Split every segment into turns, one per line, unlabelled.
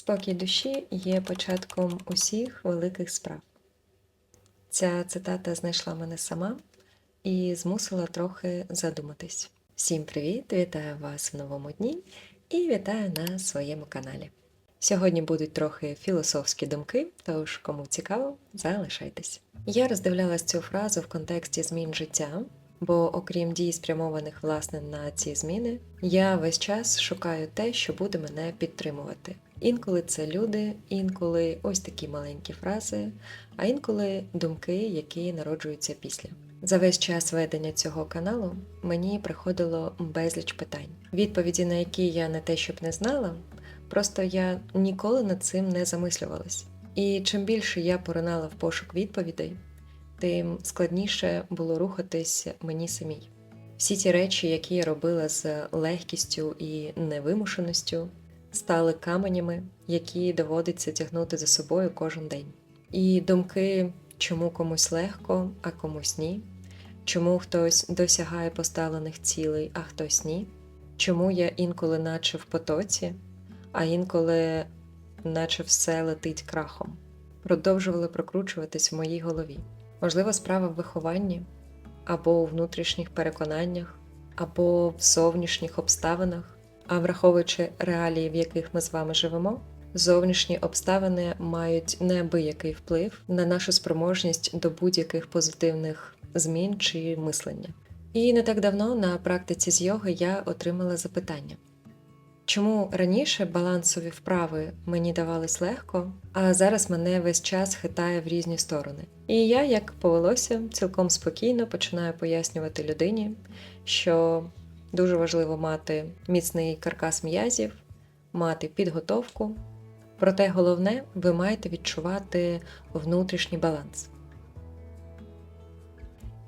Спокій душі є початком усіх великих справ. Ця цитата знайшла мене сама і змусила трохи задуматись. Всім привіт! Вітаю вас в новому дні і вітаю на своєму каналі. Сьогодні будуть трохи філософські думки, тож кому цікаво, залишайтесь. Я роздивлялась цю фразу в контексті змін життя, бо окрім дій, спрямованих власне на ці зміни, я весь час шукаю те, що буде мене підтримувати. Інколи це люди, інколи ось такі маленькі фрази, а інколи думки, які народжуються після. За весь час ведення цього каналу мені приходило безліч питань, відповіді на які я не те, щоб не знала, просто я ніколи над цим не замислювалась. І чим більше я поринала в пошук відповідей, тим складніше було рухатись мені самій. Всі ті речі, які я робила з легкістю і невимушеністю, стали каменями, які доводиться тягнути за собою кожен день. І думки, чому комусь легко, а комусь ні, чому хтось досягає поставлених цілей, а хтось ні, чому я інколи наче в потоці, а інколи наче все летить крахом, продовжували прокручуватись в моїй голові. Можливо, справа в вихованні, або у внутрішніх переконаннях, або в зовнішніх обставинах. А враховуючи реалії, в яких ми з вами живемо, зовнішні обставини мають неабиякий вплив на нашу спроможність до будь-яких позитивних змін чи мислення. І не так давно на практиці з йоги я отримала запитання. Чому раніше балансові вправи мені давались легко, а зараз мене весь час хитає в різні сторони? І я, як повелося, цілком спокійно починаю пояснювати людині, що дуже важливо мати міцний каркас м'язів, мати підготовку. Проте головне, ви маєте відчувати внутрішній баланс.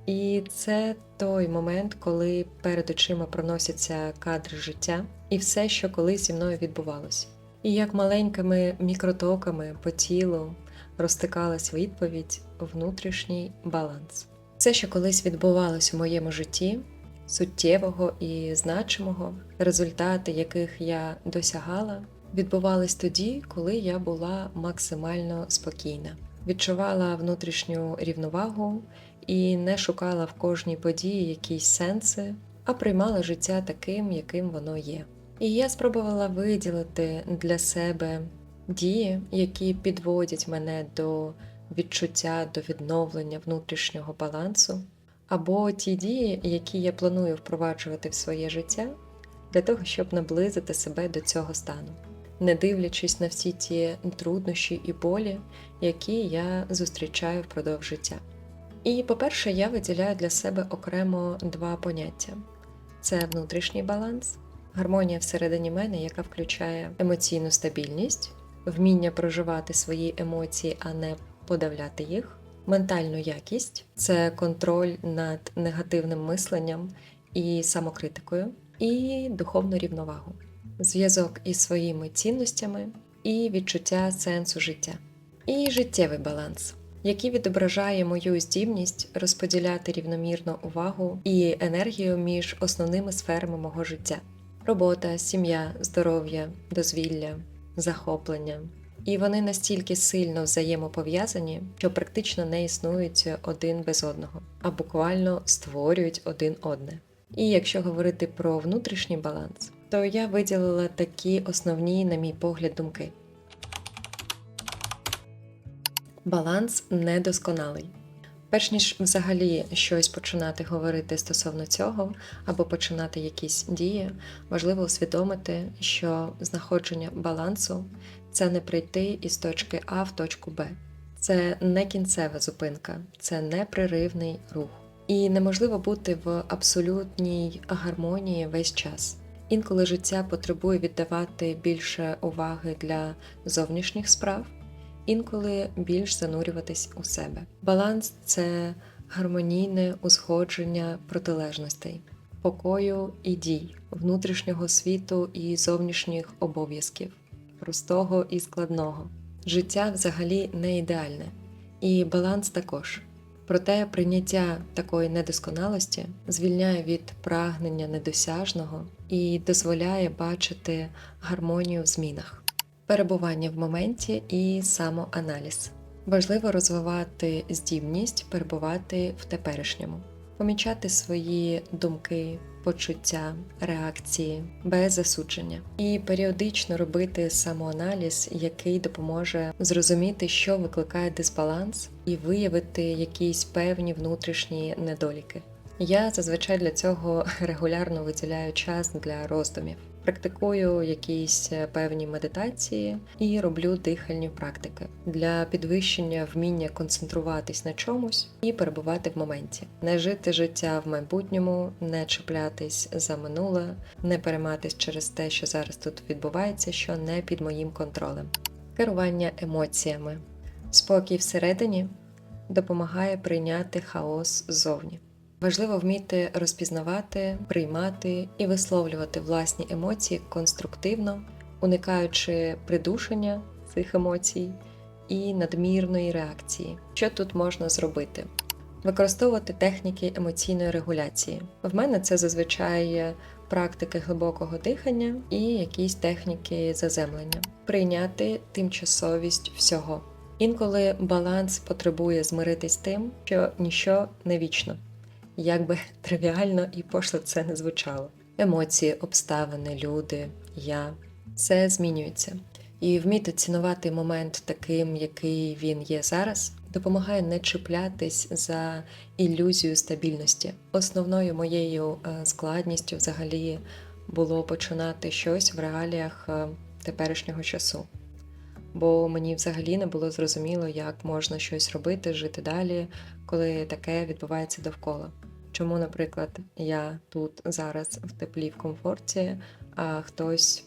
І це той момент, коли перед очима проносяться кадри життя і все, що колись зі мною відбувалося. І як маленькими мікротоками по тілу розтикалась відповідь внутрішній баланс. Все, що колись відбувалось у моєму житті, суттєвого і значимого, результати яких я досягала, відбувались тоді, коли я була максимально спокійна, відчувала внутрішню рівновагу і не шукала в кожній події якісь сенси, а приймала життя таким, яким воно є. І я спробувала виділити для себе дії, які підводять мене до відчуття, до відновлення внутрішнього балансу, або ті дії, які я планую впроваджувати в своє життя, для того, щоб наблизити себе до цього стану, не дивлячись на всі ті труднощі і болі, які я зустрічаю впродовж життя. І, по-перше, я виділяю для себе окремо два поняття: це внутрішній баланс, гармонія всередині мене, яка включає емоційну стабільність, вміння проживати свої емоції, а не подавляти їх, ментальну якість. Це контроль над негативним мисленням і самокритикою, і духовну рівновагу, зв'язок із своїми цінностями і відчуття сенсу життя, і життєвий баланс який відображає мою здібність розподіляти рівномірно увагу і енергію між основними сферами мого життя: робота, сім'я, здоров'я, дозвілля, захоплення. І вони настільки сильно взаємопов'язані, що практично не існують один без одного, а буквально створюють один одне. І якщо говорити про внутрішній баланс, то я виділила такі основні, на мій погляд, думки. Баланс недосконалий. Перш ніж взагалі щось починати говорити стосовно цього або починати якісь дії, важливо усвідомити, що знаходження балансу це не прийти із точки А в точку Б. Це не кінцева зупинка, це непреривний рух. І неможливо бути в абсолютній гармонії весь час. Інколи життя потребує віддавати більше уваги для зовнішніх справ інколи більш занурюватись у себе. Баланс це гармонійне узгодження протилежностей, покою і дій, внутрішнього світу і зовнішніх обов'язків, простого і складного. Життя взагалі не ідеальне, і баланс також. Проте прийняття такої недосконалості звільняє від прагнення недосяжного і дозволяє бачити гармонію в змінах. перебування в моменті і самоаналіз. Важливо розвивати здібність перебувати в теперішньому, помічати свої думки, почуття, реакції без засудження, і періодично робити самоаналіз, який допоможе зрозуміти, що викликає дисбаланс, і виявити якісь певні внутрішні недоліки. Я зазвичай для цього регулярно виділяю час для роздумів. Практикую якісь е, певні медитації і роблю дихальні практики для підвищення вміння концентруватись на чомусь і перебувати в моменті, не жити життя в майбутньому, не чіплятись за минуле, не перейматись через те, що зараз тут відбувається, що не під моїм контролем. Керування емоціями, спокій всередині допомагає прийняти хаос ззовні. Важливо вміти розпізнавати, приймати і висловлювати власні емоції конструктивно, уникаючи придушення цих емоцій і надмірної реакції. Що тут можна зробити? Використовувати техніки емоційної регуляції. В мене це зазвичай практики глибокого дихання і якісь техніки заземлення, прийняти тимчасовість всього. Інколи баланс потребує змиритись тим, що ніщо не вічно як би тривіально і пошло це не звучало. Емоції, обставини, люди, я все змінюється. І вміти цінувати момент таким, який він є зараз, допомагає не чіплятись за ілюзію стабільності. Основною моєю е, складністю взагалі було починати щось в реаліях е, теперішнього часу. Бо мені взагалі не було зрозуміло, як можна щось робити, жити далі, коли таке відбувається довкола. Чому, наприклад, я тут зараз в теплі в комфорті, а хтось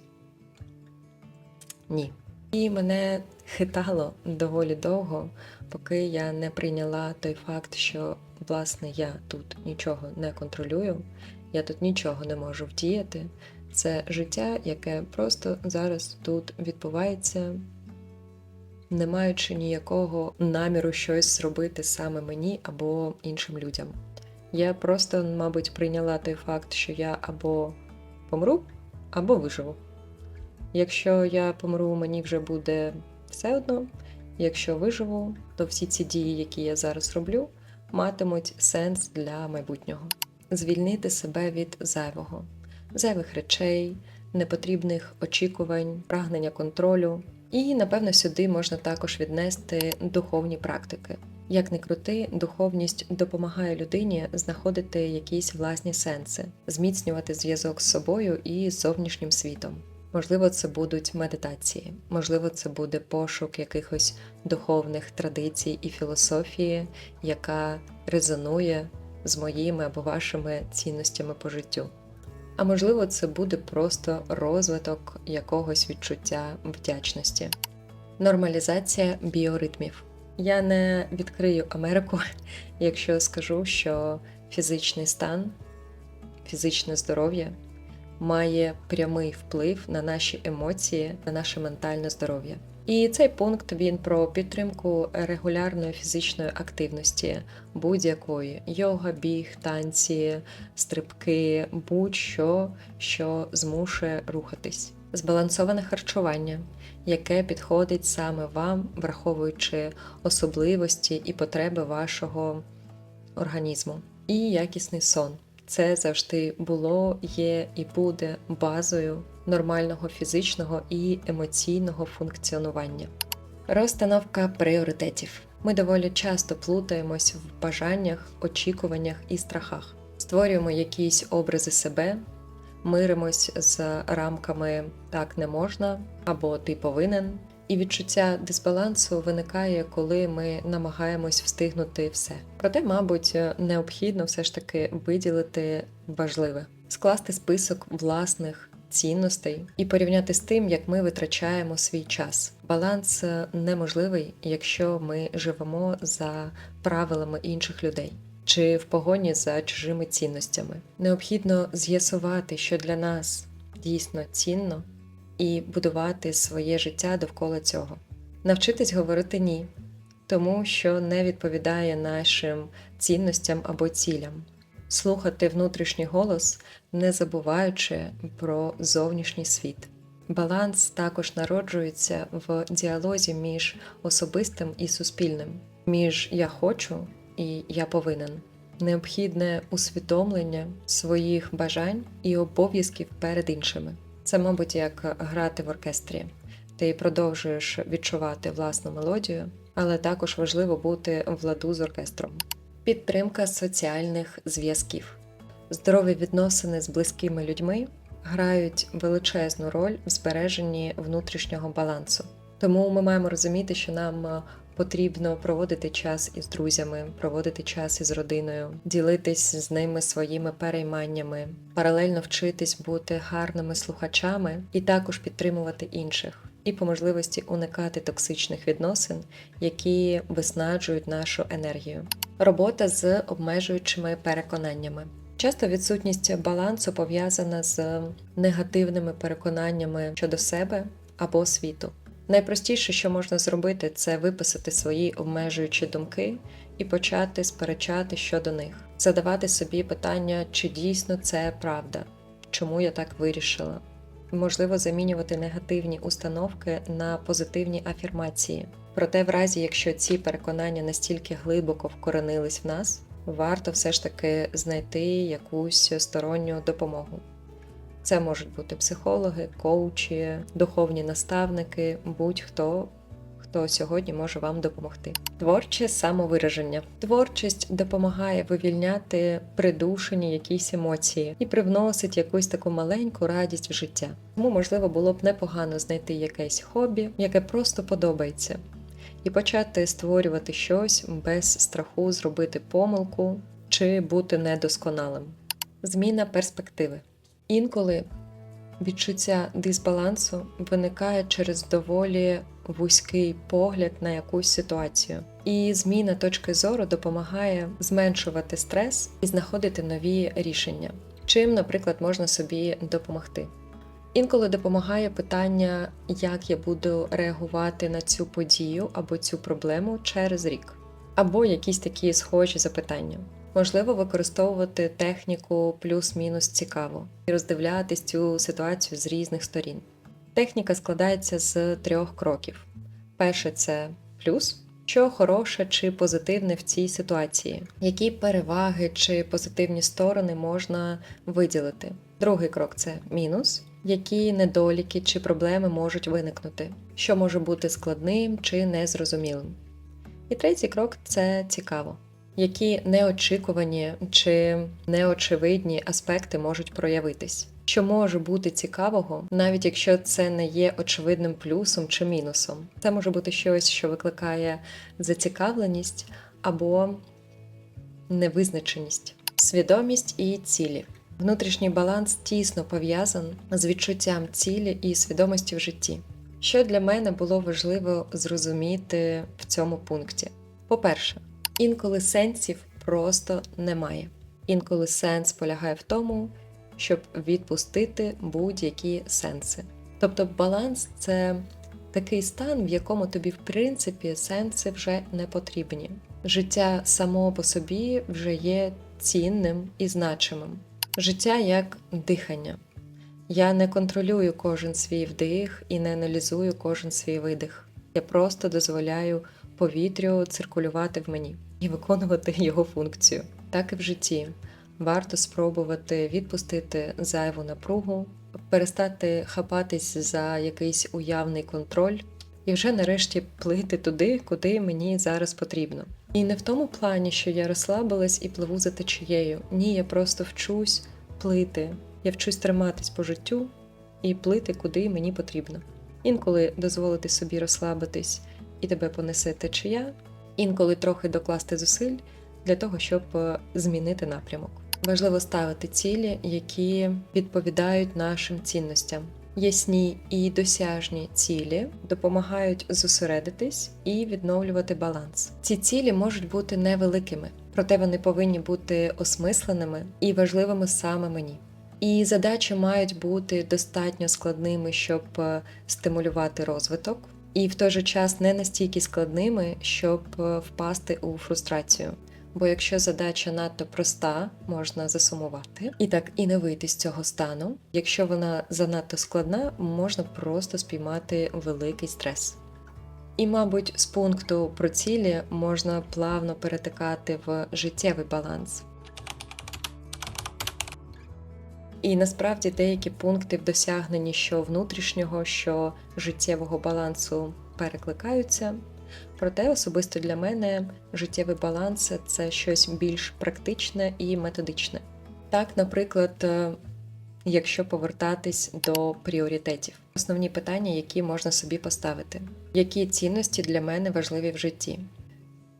ні. І мене хитало доволі довго, поки я не прийняла той факт, що власне я тут нічого не контролюю, я тут нічого не можу вдіяти. Це життя, яке просто зараз тут відбувається, не маючи ніякого наміру щось зробити саме мені або іншим людям. Я просто, мабуть, прийняла той факт, що я або помру, або виживу. Якщо я помру, мені вже буде все одно. Якщо виживу, то всі ці дії, які я зараз роблю, матимуть сенс для майбутнього. Звільнити себе від зайвого, зайвих речей, непотрібних очікувань, прагнення контролю. І, напевно, сюди можна також віднести духовні практики. Як не крути, духовність допомагає людині знаходити якісь власні сенси, зміцнювати зв'язок з собою і зовнішнім світом. Можливо, це будуть медитації, можливо, це буде пошук якихось духовних традицій і філософії, яка резонує з моїми або вашими цінностями по життю. А можливо, це буде просто розвиток якогось відчуття вдячності, нормалізація біоритмів. Я не відкрию Америку, якщо скажу, що фізичний стан, фізичне здоров'я має прямий вплив на наші емоції, на наше ментальне здоров'я. І цей пункт він про підтримку регулярної фізичної активності, будь-якої йога, біг, танці, стрибки, будь-що, що змушує рухатись, збалансоване харчування, яке підходить саме вам, враховуючи особливості і потреби вашого організму, і якісний сон. Це завжди було, є і буде базою нормального фізичного і емоційного функціонування. Розстановка пріоритетів. Ми доволі часто плутаємось в бажаннях, очікуваннях і страхах, створюємо якісь образи себе, миримось з рамками так не можна або ти повинен. І відчуття дисбалансу виникає, коли ми намагаємось встигнути все. Проте, мабуть, необхідно все ж таки виділити важливе, скласти список власних цінностей і порівняти з тим, як ми витрачаємо свій час. Баланс неможливий, якщо ми живемо за правилами інших людей чи в погоні за чужими цінностями. Необхідно з'ясувати, що для нас дійсно цінно, і будувати своє життя довкола цього. Навчитись говорити ні, тому що не відповідає нашим цінностям або цілям, слухати внутрішній голос, не забуваючи про зовнішній світ, Баланс також народжується в діалозі між особистим і суспільним, між я хочу і я повинен. Необхідне усвідомлення своїх бажань і обов'язків перед іншими. Це, мабуть, як грати в оркестрі. Ти продовжуєш відчувати власну мелодію, але також важливо бути в ладу з оркестром. Підтримка соціальних зв'язків. Здорові відносини з близькими людьми грають величезну роль в збереженні внутрішнього балансу. Тому ми маємо розуміти, що нам потрібно проводити час із друзями, проводити час із родиною, ділитись з ними своїми перейманнями, паралельно вчитись бути гарними слухачами і також підтримувати інших. І по можливості уникати токсичних відносин, які виснаджують нашу енергію. Робота з обмежуючими переконаннями. Часто відсутність балансу пов'язана з негативними переконаннями щодо себе або світу. Найпростіше, що можна зробити, це виписати свої обмежуючі думки і почати сперечати щодо них, задавати собі питання, чи дійсно це правда, чому я так вирішила. Можливо, замінювати негативні установки на позитивні афірмації. Проте, в разі, якщо ці переконання настільки глибоко вкоренились в нас, варто все ж таки знайти якусь сторонню допомогу. Це можуть бути психологи, коучі, духовні наставники, будь-хто, хто сьогодні може вам допомогти. Творче самовираження. Творчість допомагає вивільняти придушені якісь емоції і привносить якусь таку маленьку радість в життя. Тому, можливо, було б непогано знайти якесь хобі, яке просто подобається і почати створювати щось без страху зробити помилку чи бути недосконалим. Зміна перспективи. Інколи відчуття дисбалансу виникає через доволі вузький погляд на якусь ситуацію, і зміна точки зору допомагає зменшувати стрес і знаходити нові рішення, чим, наприклад, можна собі допомогти. Інколи допомагає питання, як я буду реагувати на цю подію або цю проблему через рік, або якісь такі схожі запитання. Можливо, використовувати техніку плюс-мінус цікаво і роздивлятись цю ситуацію з різних сторін. Техніка складається з трьох кроків: перше це плюс, що хороше чи позитивне в цій ситуації, які переваги чи позитивні сторони можна виділити. Другий крок це мінус які недоліки чи проблеми можуть виникнути, що може бути складним чи незрозумілим. І третій крок це цікаво, які неочікувані чи неочевидні аспекти можуть проявитись, що може бути цікавого, навіть якщо це не є очевидним плюсом чи мінусом. Це може бути щось, що викликає зацікавленість або невизначеність, свідомість і цілі. Внутрішній баланс тісно пов'язаний з відчуттям цілі і свідомості в житті. Що для мене було важливо зрозуміти в цьому пункті? По-перше, інколи сенсів просто немає. Інколи сенс полягає в тому, щоб відпустити будь-які сенси. Тобто баланс це такий стан, в якому тобі, в принципі, сенси вже не потрібні. Життя само по собі вже є цінним і значимим. Життя як дихання. Я не контролюю кожен свій вдих і не аналізую кожен свій видих. Я просто дозволяю повітрю циркулювати в мені і виконувати його функцію. Так і в житті. Варто спробувати відпустити зайву напругу, перестати хапатись за якийсь уявний контроль і вже нарешті плити туди, куди мені зараз потрібно. І не в тому плані, що я розслабилась і пливу за течією. Ні, я просто вчусь плити. Я вчусь триматись по життю і плити, куди мені потрібно. Інколи дозволити собі розслабитись і тебе понесе течія, інколи трохи докласти зусиль для того, щоб е, змінити напрямок. Важливо ставити цілі, які відповідають нашим цінностям. Ясні і досяжні цілі допомагають зосередитись і відновлювати баланс. Ці цілі можуть бути невеликими, проте вони повинні бути осмисленими і важливими саме мені. І задачі мають бути достатньо складними, щоб е, стимулювати розвиток, і в той же час не настільки складними, щоб е, впасти у фрустрацію. Бо якщо задача надто проста, можна засумувати і так і не вийти з цього стану. Якщо вона занадто складна, можна просто спіймати великий стрес. І, мабуть, з пункту про цілі можна плавно перетикати в життєвий баланс. І насправді деякі пункти в досягненні що внутрішнього, що життєвого балансу перекликаються. Проте особисто для мене життєвий баланс це щось більш практичне і методичне. Так, наприклад, е, якщо повертатись до пріоритетів, основні питання, які можна собі поставити, які цінності для мене важливі в житті,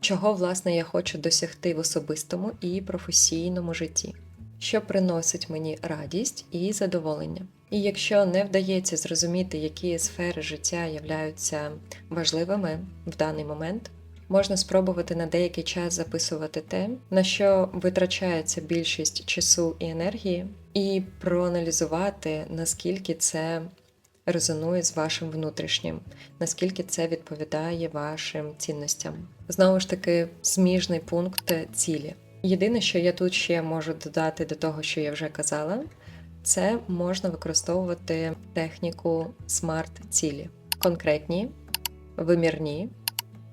чого власне я хочу досягти в особистому і професійному житті, що приносить мені радість і задоволення. І якщо не вдається зрозуміти, які сфери життя являються важливими в даний момент, можна спробувати на деякий час записувати те, на що витрачається більшість часу і енергії, і проаналізувати, наскільки це резонує з вашим внутрішнім, наскільки це відповідає вашим цінностям. Знову ж таки, сміжний пункт цілі. Єдине, що я тут ще можу додати до того, що я вже казала, це можна використовувати техніку смарт-цілі. Конкретні, вимірні,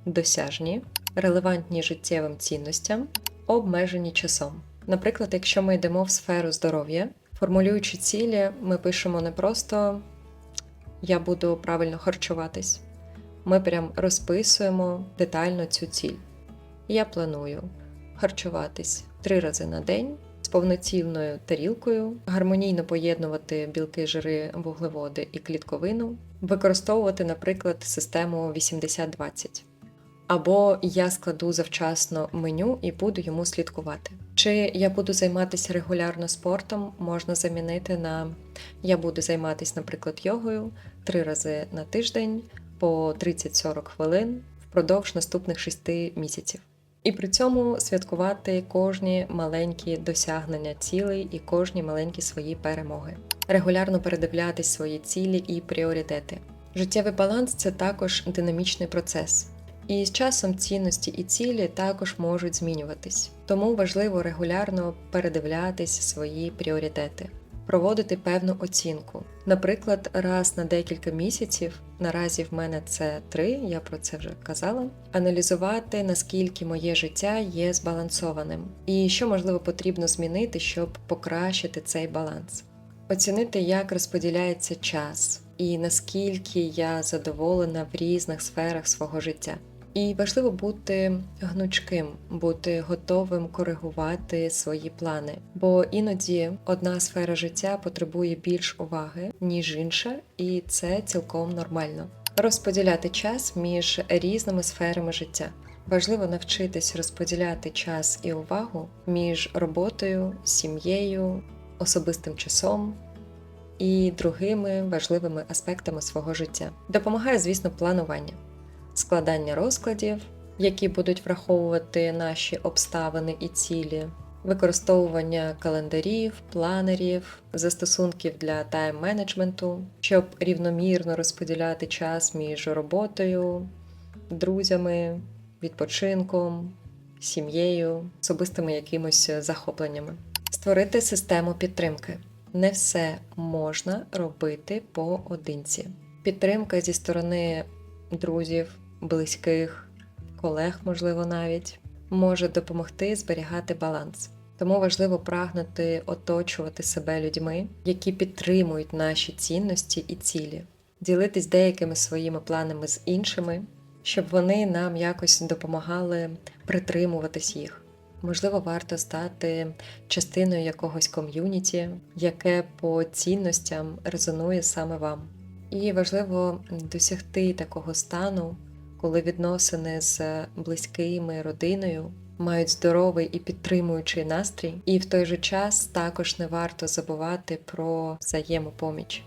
досяжні, релевантні життєвим цінностям, обмежені часом. Наприклад, якщо ми йдемо в сферу здоров'я, формулюючи цілі, ми пишемо не просто я буду правильно харчуватись, ми прям розписуємо детально цю ціль. Я планую харчуватись три рази на день з повноцінною тарілкою, гармонійно поєднувати білки, жири, вуглеводи і клітковину, використовувати, наприклад, систему 80-20. Або я складу завчасно меню і буду йому слідкувати. Чи я буду займатися регулярно спортом, можна замінити на я буду займатися, наприклад, йогою три рази на тиждень по 30-40 хвилин впродовж наступних 6 місяців. І при цьому святкувати кожні маленькі досягнення цілей і кожні маленькі свої перемоги, регулярно передивлятись свої цілі і пріоритети. Життєвий баланс це також динамічний процес. І з часом цінності і цілі також можуть змінюватись, тому важливо регулярно передивлятись свої пріоритети, проводити певну оцінку. Наприклад, раз на декілька місяців, наразі в мене це три, я про це вже казала, аналізувати, наскільки моє життя є збалансованим, і що можливо потрібно змінити, щоб покращити цей баланс. Оцінити, як розподіляється час і наскільки я задоволена в різних сферах свого життя. І важливо бути гнучким, бути готовим коригувати свої плани, бо іноді одна сфера життя потребує більш уваги, ніж інша, і це цілком нормально. Розподіляти час між різними сферами життя. Важливо навчитись розподіляти час і увагу між роботою, сім'єю, особистим часом і другими важливими аспектами свого життя. Допомагає, звісно, планування складання розкладів, які будуть враховувати наші обставини і цілі, використовування календарів, планерів, застосунків для тайм-менеджменту, щоб рівномірно розподіляти час між роботою, друзями, відпочинком, сім'єю, особистими якимось захопленнями, створити систему підтримки. Не все можна робити поодинці. Підтримка зі сторони друзів, близьких, колег, можливо, навіть, може допомогти зберігати баланс. Тому важливо прагнути оточувати себе людьми, які підтримують наші цінності і цілі, ділитись деякими своїми планами з іншими, щоб вони нам якось допомагали притримуватись їх. Можливо, варто стати частиною якогось ком'юніті, яке по цінностям резонує саме вам. І важливо досягти такого стану, коли відносини з близькими родиною мають здоровий і підтримуючий настрій, і в той же час також не варто забувати про взаємопоміч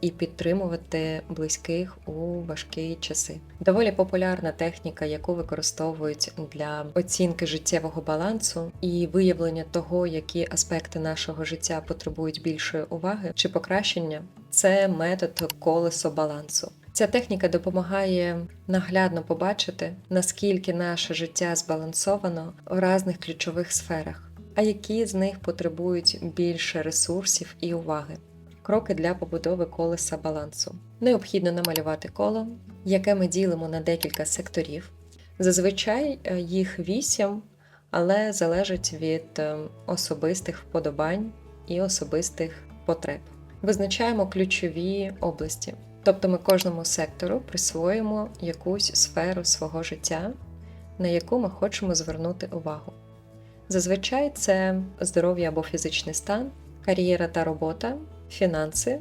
і підтримувати близьких у важкі часи. Доволі популярна техніка, яку використовують для оцінки життєвого балансу і виявлення того, які аспекти нашого життя потребують більшої уваги чи покращення, це метод колесо балансу. Ця техніка допомагає наглядно побачити, наскільки наше життя збалансовано в різних ключових сферах, а які з них потребують більше ресурсів і уваги. Кроки для побудови колеса балансу. Необхідно намалювати коло, яке ми ділимо на декілька секторів. Зазвичай е, їх вісім, але залежить від е, особистих вподобань і особистих потреб. Визначаємо ключові області. Тобто ми кожному сектору присвоїмо якусь сферу свого життя, на яку ми хочемо звернути увагу. Зазвичай це здоров'я або фізичний стан, кар'єра та робота, фінанси,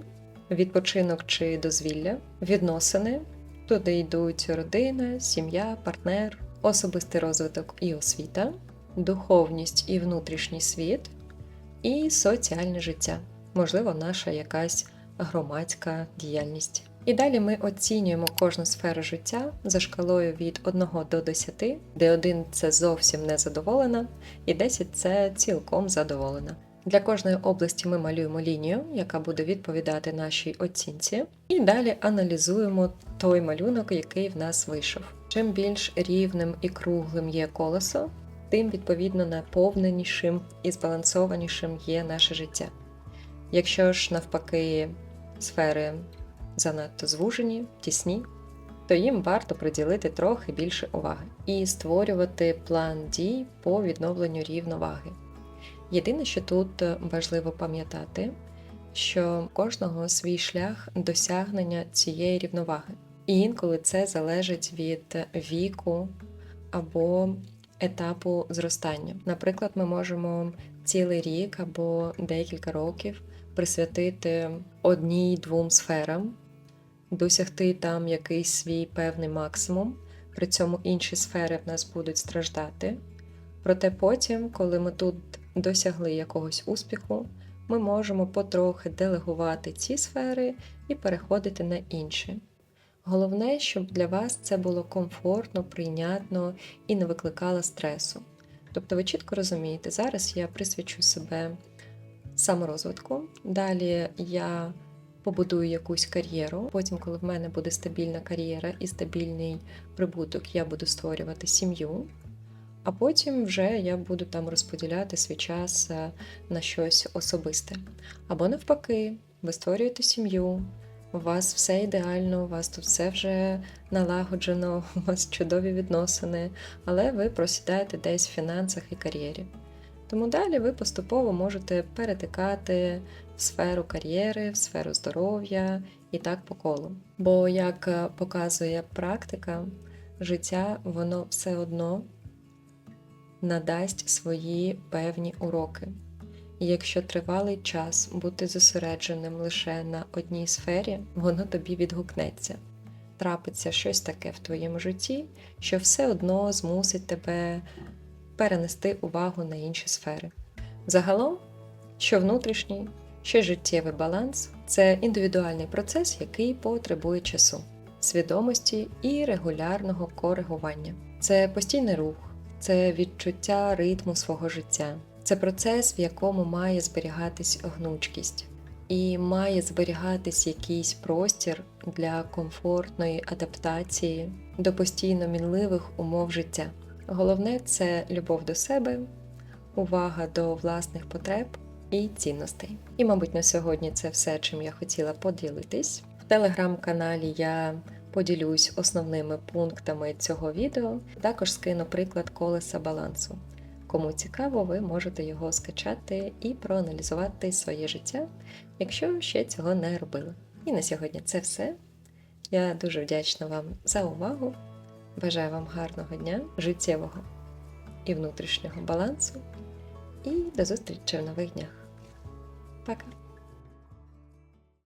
відпочинок чи дозвілля, відносини. Туди йдуть родина, сім'я, партнер, особистий розвиток і освіта, духовність і внутрішній світ, і соціальне життя, можливо, наша якась громадська діяльність. І далі ми оцінюємо кожну сферу життя за шкалою від 1 до 10, де 1 це зовсім не задоволена, і 10 це цілком задоволена. Для кожної області ми малюємо лінію, яка буде відповідати нашій оцінці, і далі аналізуємо той малюнок, який в нас вийшов. Чим більш рівним і круглим є колесо, тим відповідно наповненішим і збалансованішим є наше життя. Якщо ж навпаки сфери занадто звужені, тісні, то їм варто приділити трохи більше уваги і створювати план дій по відновленню рівноваги. Єдине, що тут важливо пам'ятати, що кожного свій шлях досягнення цієї рівноваги. І інколи це залежить від віку або етапу зростання. Наприклад, ми можемо цілий рік або декілька років присвятити одній-двом сферам, досягти там якийсь свій певний максимум, при цьому інші сфери в нас будуть страждати. Проте потім, коли ми тут досягли якогось успіху, ми можемо потрохи делегувати ці сфери і переходити на інші. Головне, щоб для вас це було комфортно, прийнятно і не викликало стресу. Тобто ви чітко розумієте, зараз я присвячу себе саморозвитку, далі я побудую якусь кар'єру. Потім, коли в мене буде стабільна кар'єра і стабільний прибуток, я буду створювати сім'ю. А потім вже я буду там розподіляти свій час е, на щось особисте. Або навпаки, ви створюєте сім'ю, у вас все ідеально, у вас тут все вже налагоджено, у вас чудові відносини, але ви просідаєте десь в фінансах і кар'єрі. Тому далі ви поступово можете перетикати в сферу кар'єри, в сферу здоров'я і так по колу. Бо, як е, показує практика, життя воно все одно надасть свої певні уроки. І якщо тривалий час бути зосередженим лише на одній сфері, воно тобі відгукнеться. Трапиться щось таке в твоєму житті, що все одно змусить тебе перенести увагу на інші сфери. Загалом, що внутрішній, що життєвий баланс це індивідуальний процес, який потребує часу, свідомості і регулярного коригування. Це постійний рух, це відчуття ритму свого життя, це процес, в якому має зберігатись гнучкість. І має зберігатись якийсь простір для комфортної адаптації до постійно мінливих умов життя. Головне це любов до себе, увага до власних потреб і цінностей. І, мабуть, на сьогодні це все, чим я хотіла поділитись. В телеграм-каналі я поділюсь основними пунктами цього відео, також скину приклад колеса балансу. Кому цікаво, ви можете його скачати і проаналізувати своє життя, якщо ще цього не робили. І на сьогодні це все. Я дуже вдячна вам за увагу. Бажаю вам гарного дня, життєвого і внутрішнього балансу. І до зустрічі в нових днях. Пока!